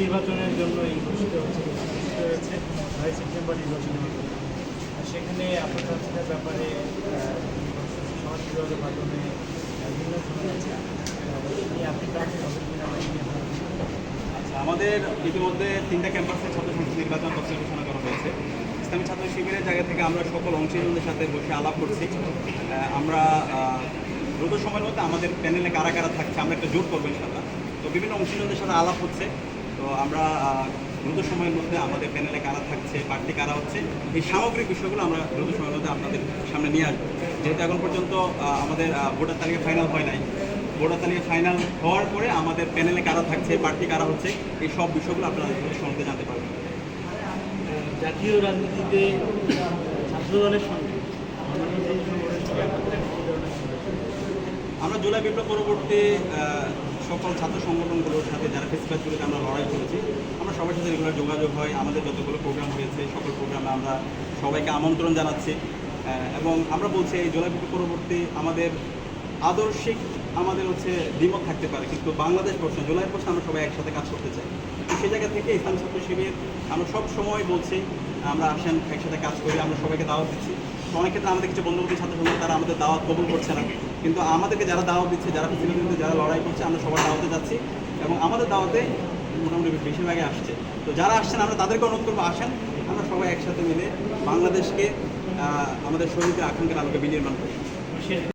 নির্বাচনের জন্য এই ঘোষিত হচ্ছে, ঘোষিত হয়েছে সেপ্টেম্বর নির্বাচন হবে সেখানে আপনার ব্যাপারে সমাজ মাধ্যমে বিভিন্ন? আচ্ছা আমাদের ইতিমধ্যে তিনটা ক্যাম্পাসে ছাত্র সংসদ নির্বাচন তফসিল ঘোষণা করা হয়েছে। ইসলামী ছাত্র শিবিরের জায়গা থেকে আমরা সকল অংশীজনদের সাথে বসে আলাপ করছি। আমরা দ্রুত সময়ের মধ্যে আমাদের প্যানেলে কারা কারা থাকছে আমরা একটা জোর করব ইনশাল্লাহ তো বিভিন্ন অংশীজনদের সাথে আলাপ হচ্ছে। তো আমরা দ্রুত সময়ের মধ্যে আমাদের প্যানেলে কারা থাকছে প্রার্থী কারা হচ্ছে এই সামগ্রিক বিষয়গুলো আমরা দ্রুত সময়ের মধ্যে আপনাদের সামনে নিয়ে আসব যেহেতু এখন পর্যন্ত আমাদের ভোটার তালিকা ফাইনাল হয় নাই ভোটার তালিকা ফাইনাল হওয়ার পরে আমাদের প্যানেলে কারা থাকছে প্রার্থী কারা হচ্ছে এই সব বিষয়গুলো আপনারা দ্রুত সময় জানতে পারবেন জাতীয় রাজনীতিতে ছাত্র দলের সঙ্গে সঙ্গে? আমরা জুলাই বিপ্লব পরবর্তী সকল ছাত্র সংগঠনগুলোর সাথে যারা ফেসিবাদগুলোতে আমরা লড়াই করেছি। আমরা সবার সাথে রেগুলার যোগাযোগ হয়, আমাদের যতগুলো প্রোগ্রাম হয়েছে, সকল প্রোগ্রামে আমরা সবাইকে আমন্ত্রণ জানাচ্ছি। এবং আমরা বলছি, এই জুলাই পরবর্তী আমাদের আদর্শিক আমাদের হচ্ছে দ্বিমত থাকতে পারে। কিন্তু বাংলাদেশ প্রশ্ন, জুলাই প্রশ্ন আমরা সবাই একসাথে কাজ করতে চাই। সেই জায়গা থেকে ইসলাম ছাত্র শিবির, আমরা সব সময় বলছি, আমরা আসেন, একসাথে কাজ করি, আমরা সবাইকে দাওয়াত দিচ্ছি। অনেক ক্ষেত্রে আমাদের কিছু বন্ধুবান্ধব ছাত্র সংগঠন তারা আমাদের দাওয়াত কবুল করছে না। কিন্তু আমাদেরকে যারা দাওয়াত দিচ্ছে, যারা যারা লড়াই করছে, আমরা সবার দাওয়াতে যাচ্ছি। এবং আমাদের দাওয়াতে মোটামুটি বেশিরভাগই আসছে। তো যারা আসছেন, আমরা তাদেরকে অনুরোধ করব, আসেন। আমরা সবাই একসাথে মিলে বাংলাদেশকে আমাদের শরীরকে আকাঙ্ক্ষার আলোকে বিনির্মাণ করি।